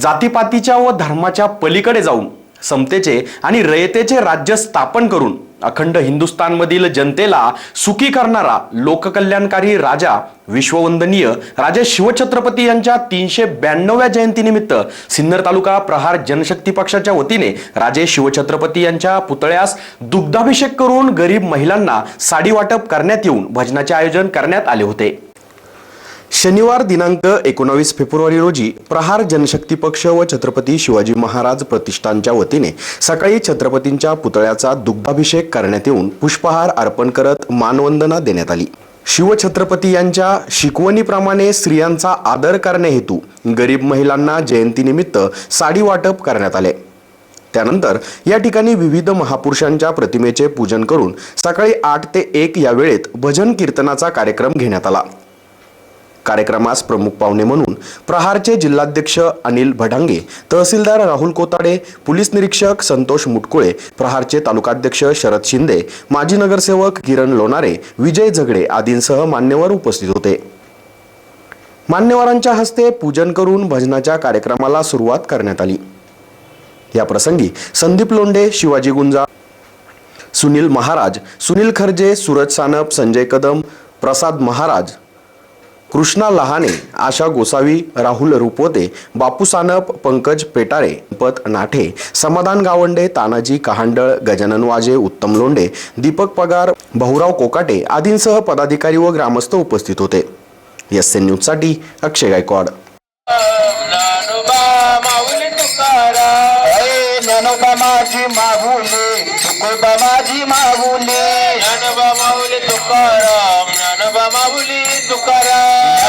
जातीपातीच्या व धर्माच्या पलीकडे जाऊन समतेचे आणि रयतेचे राज्य स्थापन करून अखंड हिंदुस्थानमधील जनतेला सुखी करणारा लोककल्याणकारी राजा विश्ववंदनीय राजे शिवछत्रपती यांच्या तीनशे ब्याण्णव्या जयंतीनिमित्त सिन्नर तालुका प्रहार जनशक्ती पक्षाच्या वतीने राजे शिवछत्रपती यांच्या पुतळ्यास दुग्धाभिषेक करून गरीब महिलांना साडी वाटप करण्यात येऊन भजनाचे आयोजन करण्यात आले होते. शनिवार दिनांक एकोणावीस फेब्रुवारी रोजी प्रहार जनशक्ती पक्ष व छत्रपती शिवाजी महाराज प्रतिष्ठानच्या वतीने सकाळी छत्रपतींच्या पुतळ्याचा दुग्धाभिषेक करण्यात येऊन पुष्पहार अर्पण करत मानवंदना देण्यात आली. शिवछत्रपती यांच्या शिकवणीप्रमाणे स्त्रियांचा आदर करण्याहेतू गरीब महिलांना जयंतीनिमित्त साडी वाटप करण्यात आले. त्यानंतर या ठिकाणी विविध महापुरुषांच्या प्रतिमेचे पूजन करून सकाळी आठ ते एक या वेळेत भजन कीर्तनाचा कार्यक्रम घेण्यात आला. कार्यक्रमास प्रमुख पाहुणे म्हणून प्रहारचे जिल्हाध्यक्ष अनिल भडांगे तहसीलदार राहुल कोताडे पोलीस निरीक्षक संतोष मुटकुळे प्रहारचे तालुकाध्यक्ष शरद शिंदे माजी नगरसेवक किरण लोणारे विजय झगडे आदींसह मान्यवर उपस्थित होते. मान्यवरांच्या हस्ते पूजन करून भजनाच्या कार्यक्रमाला सुरुवात करण्यात आली. या प्रसंगी संदीप लोंढे शिवाजी गुंजा सुनील महाराज सुनील खर्जे सूरज सानप संजय कदम प्रसाद महाराज कृष्णा लहाने आशा गोसावी राहुल रुपोते बापू सानप पंकज पेटारे पत नाठे समाधान गावंडे तानाजी कहांडळ गजानन वाजे उत्तम लोंडे दीपक पगार भाऊराव कोकाटे आदींसह पदाधिकारी व ग्रामस्थ उपस्थित होते. एस एन न्यूजसाठी अक्षय गायकवाड. माझी माहुले माझी माहुले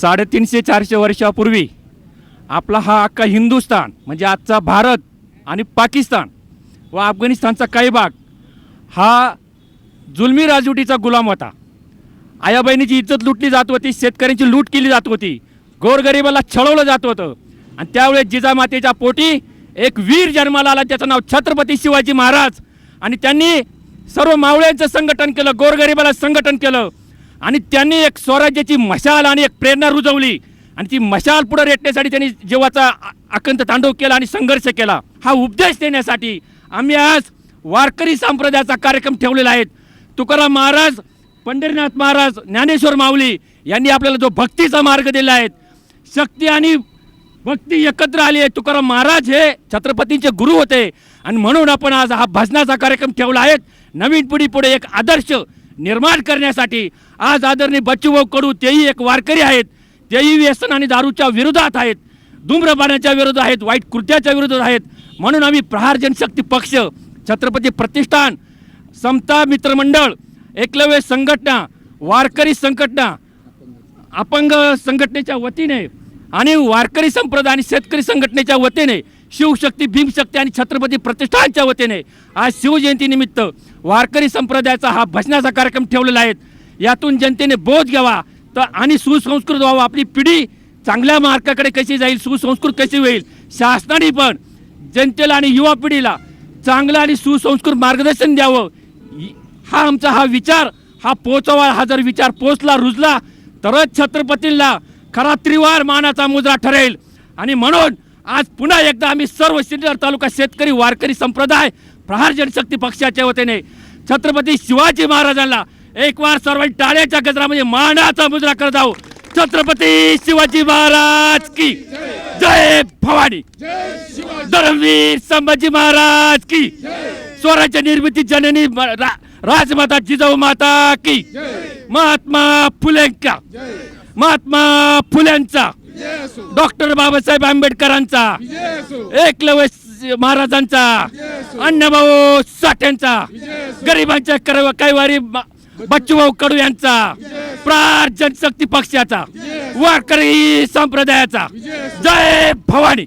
साडेतीनशे चारशे वर्षापूर्वी आपला हा अख्खा हिंदुस्थान म्हणजे आजचा भारत आणि पाकिस्तान व अफगाणिस्तानचा काही भाग हा जुलमी राजवटीचा गुलाम होता. आया बहिणीची इज्जत लुटली जात होती शेतकऱ्यांची लूट केली जात होती गोरगरिबाला छळवलं जात होतं आणि त्यावेळेस जिजामातेच्या पोटी एक वीर जन्माला आला त्याचं नाव छत्रपती शिवाजी महाराज आणि त्यांनी सर्व मावळ्यांचं संघटन केलं गोरगरिबाला संघटन केलं. आणि त्यांनी एक स्वराज्याची मशाल आणि एक प्रेरणा रुजवली. आणि ती मशाल पुढे रेटण्यासाठी त्यांनी जीवाचा अखंत तांडव केला आणि संघर्ष केला. हा उपदेश देण्यासाठी आम्ही आज वारकरी संप्रदायाचा कार्यक्रम ठेवलेला आहे. तुकाराम महाराज पंढरीनाथ महाराज ज्ञानेश्वर माऊली यांनी आपल्याला जो भक्तीचा मार्ग दिला आहे शक्ती आणि भक्ती एकत्र आली आहे. तुकाराम महाराज हे छत्रपतींचे गुरु होते. आणि म्हणून आपण आज हा भजनाचा कार्यक्रम ठेवला आहे. नवीन पिढी पुढे एक आदर्श निर्माण करण्यासाठी आज आदरणीय बच्चूभाऊ कडू तेही एक वारकरी आहेत तेही व्यसन आणि दारूच्या विरोधात आहेत धूम्रपानाच्या विरोधात आहेत वाईट कृत्याच्या विरोधात आहेत. म्हणून आम्ही प्रहार जनशक्ती पक्ष छत्रपती प्रतिष्ठान समता मित्रमंडळ एकलव्य संघटना वारकरी संघटना अपंग संघटनेच्या वतीने आणि वारकरी संप्रदाय आणि शेतकरी संघटनेच्या वतीने शिवशक्ती भीमशक्ती आणि छत्रपती प्रतिष्ठानच्या वतीने आज शिवजयंतीनिमित्त वारकरी संप्रदायाचा हा भजनाचा कार्यक्रम ठेवलेला आहे. यातून जनतेने बोध घ्यावा तर आणि सुसंस्कृत व्हावं. आपली पिढी चांगल्या मार्गाकडे कशी जाईल सुसंस्कृत कशी होईल शासनाने पण जनतेला आणि युवा पिढीला चांगलं आणि सुसंस्कृत मार्गदर्शन द्यावं. हा आमचा हा विचार हा पोचवा हा जर विचार पोचला रुजला तरच छत्रपतींना खरा त्रिवार मानाचा मुजरा ठरेल. आणि म्हणून आज पुन्हा एकदा आम्ही सर्व सिन्नर तालुका शेतकरी वारकरी संप्रदाय प्रहार जनशक्ती पक्षाच्या वतीने छत्रपती शिवाजी महाराजांना एक वार सर्वांनी टाळ्याच्या गजरामध्ये मानाचा मुद्रा करत आहोत. छत्रपती शिवाजी महाराज की जय भवानी. धर्मवीर संभाजी महाराज की स्वराज्य निर्मिती जननी राजमाता जिजाऊ माता की महात्मा फुलेंका. महात्मा फुल्यांचा डॉक्टर बाबासाहेब आंबेडकरांचा. एकलव्य महाराजांचा. अण्णाभाऊ साठ्यांचा गरिबांच्या कैवारी बच्चूभाऊ कडू यांचा. प्रार जनशक्ती पक्षाचा. वारकरी संप्रदायाचा. जय भवानी.